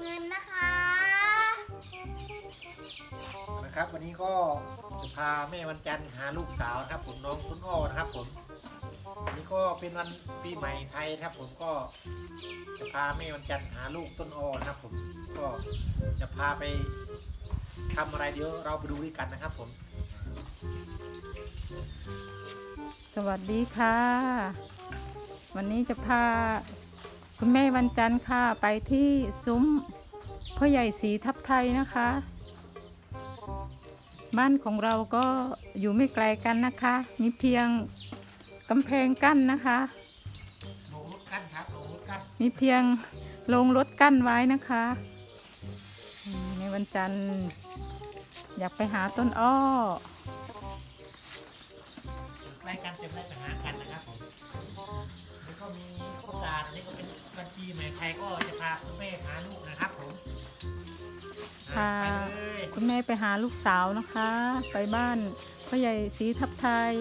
เงินนะคะ นะครับ วันนี้ก็จะพาแม่วันจันทร์หาลูกสาวนะครับ ผมน้องคุณอ้อนะครับผมวันนี้ก็เป็นวันปีใหม่ไทยนะครับ ผมก็จะพาแม่วันจันทร์หาลูกต้นอ้อนะครับ ผมก็จะพาไปทำอะไรเดี๋ยวเราไปดูด้วยกันนะครับ ผม สวัสดีค่ะ วันนี้จะพา คุณแม่วันจันทร์ค่ะไปที่ซุ้มพ่อใหญ่สีทับไทยนะคะ บ้านของเราก็อยู่ไม่ไกลกันนะคะ มีเพียงกำแพงกั้นนะคะลงรถกั้นครับลงรถกั้นมีเพียงลงรถกั้นไว้นะคะอืมในวันจันทร์ อยากไปหาต้นอ้อใกล้กันจะได้ไปหากันนะครับ คุณแม่ไปหาลูกสาวนะคะ ไปบ้านพ่อใหญ่สีทับไทย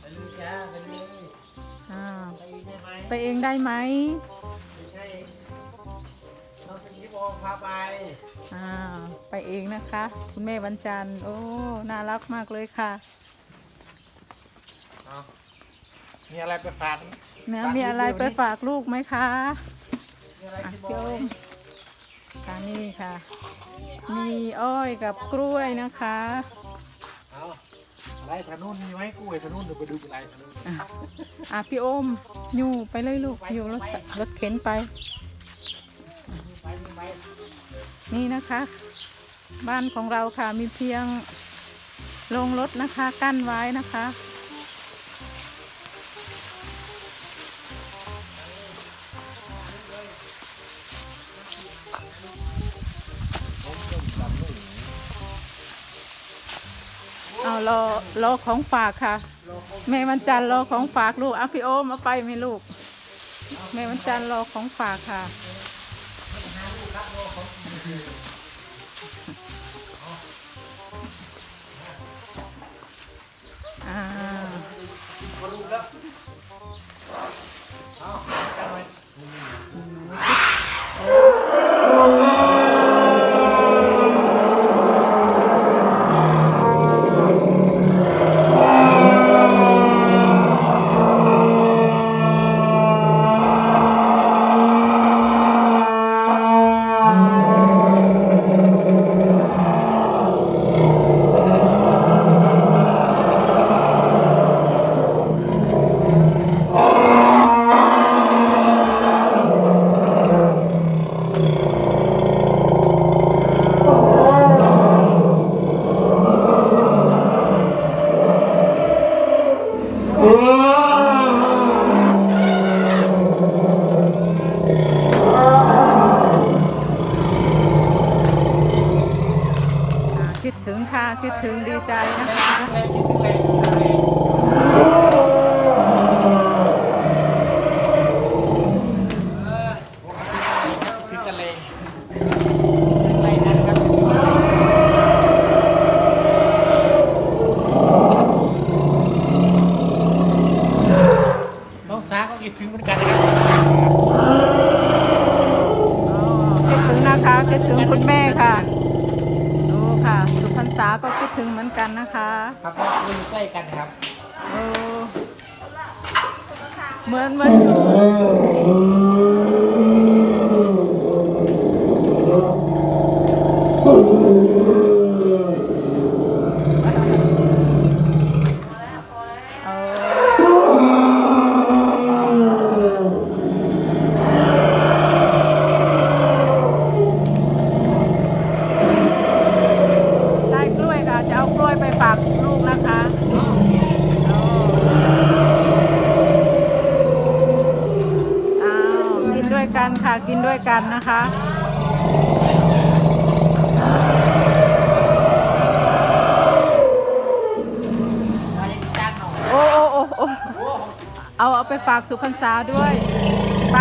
ไปเลยจ้าไปเลยอ่าไปเองได้ไหมไปเองได้ไหมไม่ใช่เราเป็นที่บอกพาไปอ่าไปเองนะคะ คุณแม่วันจันทร์โอ้ น่ารักมากเลยค่ะเอามีอะไรไปฝากแม่ฝากมีอะไรลูกไปด้วยฝากลูกไหมคะมีอะไรอะที่บอโยกไหมม ค่ะนี่ค่ะ มีอ้อยกับกล้วยนะคะ เอาอะไรถนนมีไหมกล้วยถนนเดี๋ยวไปดูอะไรถนนอะอะพี่โอมอยู่ไปเลยลูกอยู่รถรถเข็นไปมีไปมีไปนี่นะคะ บ้านของเราค่ะมีเพียงโรงรถนะคะ กั้นไว้นะคะ รอรอของฝากค่ะ แม่วันจันทร์รอของฝากลูกอะพี่โอมเอาไปไหมลูก แม่วันจันทร์รอของฝากค่ะ คิดถึงดีใจนะคะ แรงคิดถึงแรงคิดถึงแรงคิดกันแรงใกล้กันครับน้องสาก็คิดถึงเหมือนกันนะครับ อ๋อคิดถึงนะคะ คิดถึงคุณแม่ค่ะดูค่ะ สุพรรษาก็คิดถึงเหมือน กันนะคะครับก็อยู่ใกล้กันครับเออเหมือนเหมือนอยู่เออได้กล้วยค่ะ จะเอากล้วยไปฝากลูกนะคะอ้าวกินด้วยกันค่ะ กินด้ วยกันนะคะโอ้โอ้โอ้โอ้เอาเอาไปฝากสุพรรษาด้วยไป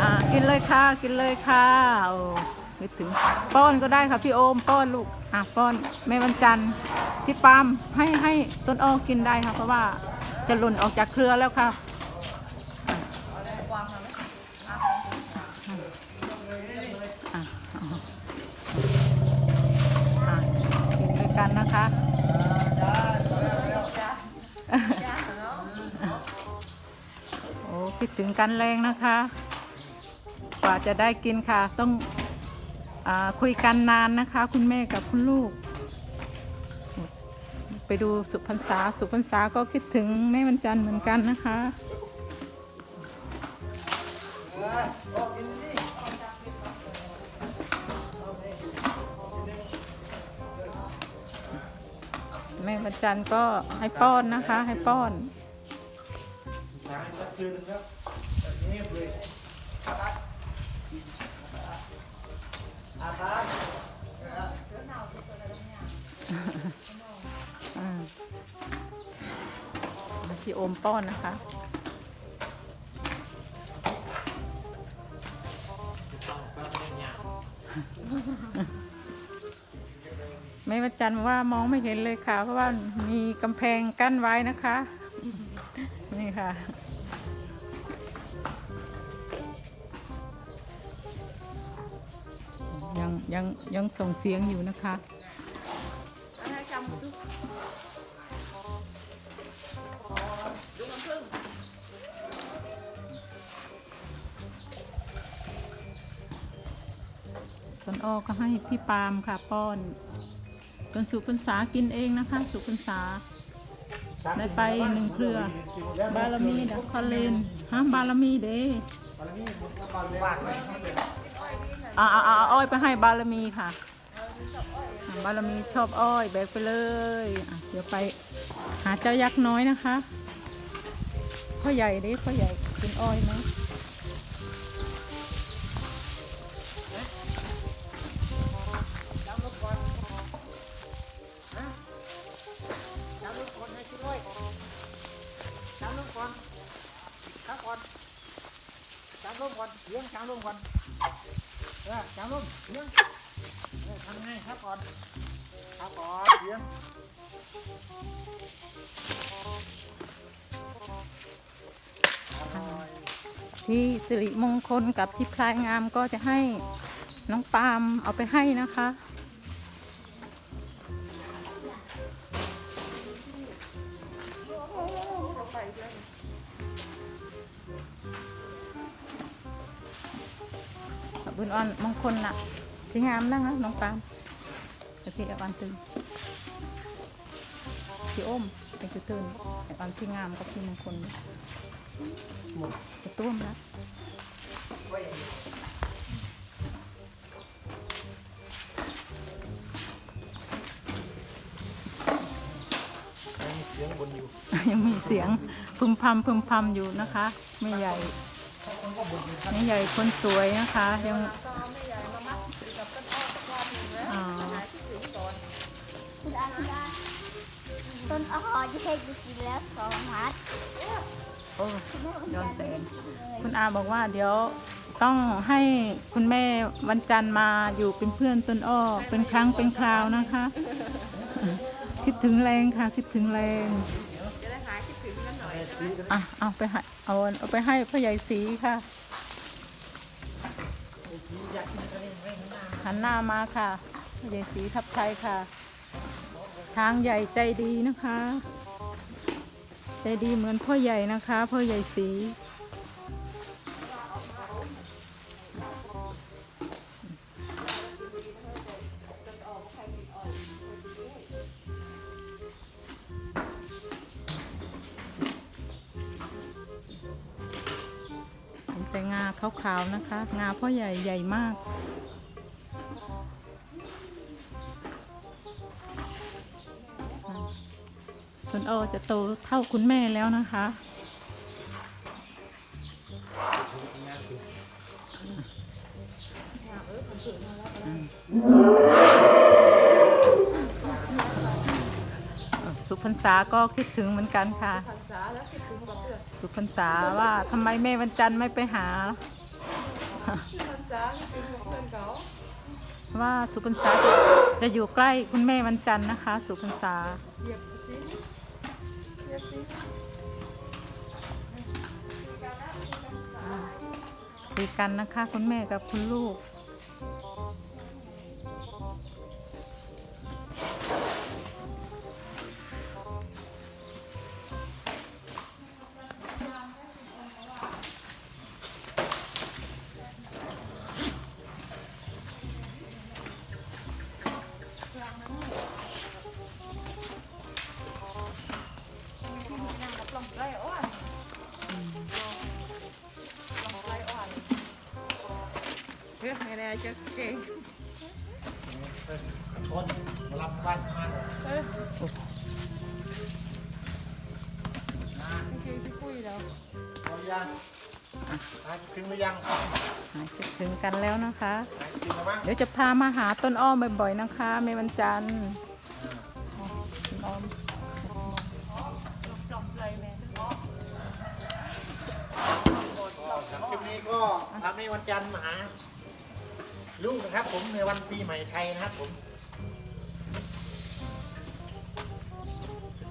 อะกินเลยค่ะกินเลยค่ะโอ้นึกถึงป้อนก็ได้ค่ะพี่โอมป้อนลูกอะป้อนแม่วันจันทร์ พี่ปาล์มให้ให้ต้นอ้อกินได้ค่ะ เพราะว่าจะหล่นออกจากเครือแล้วค่ะอะอะกินด้วยกันนะคะโอ้คิดถึงกันแรงนะคะ กว่าจะได้กินค่ะ ต้องอาคุยกันนานนะคะ คุณแม่กับคุณลูก ไปดูสุพรรษา สุพรรษาก็คิดถึงแม่วันจันทร์เหมือนกันนะคะแม่วันจันทร์ก็ให้ป้อนนะคะ ให้ป้อนสายก็คืนครับแบบนี้เลยอ่า พี่โอมป้อนนะคะแม่วันจันทร์บอกว่ามองไม่เห็นเลยค่ะ เพราะว่ามีกำแพงกั้นไว้นะคะ นี่ค่ะยังยังยังส่งเสียงอยู่นะคะ นอ้อก็ให้พี่ปาล์มค่ะป้อนจนสุพรรษากินเองนะคะ สุพรรษาได้ไปหนึ่งเครือบารมีดักคาเลนฮะบารมีเด้ามีมันก็บารมีฝากไว้ให้เลยอ่าอาอาอ้อยไปให้บารมีค่ะอ่าบารมีชอบอ้อยแบกไปเลยเดี๋ยวไปหาเจ้ายักษ์น้อยนะคะพ่อใหญ่เด้พ่อใหญ่กินอ้อยไหม ก่อนจำลูกก่อนเลี้ยงจำลูกก่อนเออจำลูกเลี้ยงเออทำไงครับก่อนครับก่อนเลี้ยงอร่อยพี่สิริมงคลกับพี่พลายงามก็จะให้น้องปาล์มเอาไปให้นะคะ คุณอ่อนมงคลน่ะพี่งามนั่งนะน้องปาล์มเดี๋ยวพี่เอาอันตึงพี่อ้มเป็นจุดตื่นไอ้อันพี่งามกับพี่มงคลจะต้วมแล้วยังมีเสียงบนอยู่ยังมีเสียงพึมพำพึมพำอยู่นะคะแม่ใหญ่ แม่ใหญ่คนสวยนะคะ ยังอ่าคุณอาคุณอาต้นอ้อจะให้กูกินแล้วสองมัดโอ้ยอนแสงคุณอาบอกว่าเดี๋ยวต้องให้คุณแม่วันจันทร์มาอยู่เป็นเพื่อนต้นอ้อเป็นครั้งเป็นคราวนะคะ คิดถึงแรงค่ะ คิดถึงแรง อะเอาไปให้เอาเอาไปให้พ่อใหญ่สีค่ะ หันหน้ามาค่ะพ่อใหญ่สีทับไทยค่ะ ช้างใหญ่ใจดีนะคะ ใจดีเหมือนพ่อใหญ่นะคะ พ่อใหญ่สี ขาวๆนะคะ งาพ่อใหญ่ใหญ่มากต้นอ้อจะโตเท่าคุณแม่แล้วนะคะสุ พรรษาก็คิดถึงเหมือนกันค่ะ สุพรรษาว่าทำไมแม่วันจันทร์ไม่ไปหาพรรษานี่เป็นของเพื่อนเขาว่าสุพรรษาจะอยู่ใกล้คุณแม่วันจันทร์นะคะ สุพรรษาอ่าคุยกันนะคะ คุณแม่กับคุณลูก จะเก่งเป็นคนมารับบ้านมาเออเก่งพี่ปุ้ยแล้วพอยังหายถึงหรือยังหายคิดถึงกันแล้วนะคะหายถึงแล้วมั้งเดี๋ยวจะพามาหาต้นอ้อมบ่อยๆนะคะแม่วันจันทร์ต้นอ้อมจอมเลยแม่ก็สำหรับคลิปนี้ก็พาแม่วันจันทร์มาหา ลูกนะครับ ผมในวันปีใหม่ไทยนะครับผม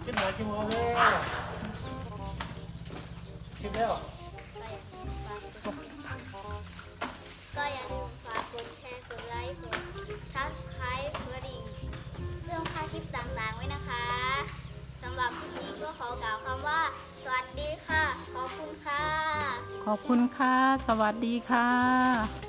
ขึ้นมาขึ้นมาเลยขึ้นแล้วก็อย่าลืมฝากกดแชร์กดไลค์กดซับสไครต์กดดิ่งเรื่องค่าคลิปต่างๆไว้นะคะสำหรับคลิปนี้ก็ขอกล่าวคำว่า สวัสดีค่ะ ขอบคุณค่ะ ขอบคุณค่ะ สวัสดีค่ะ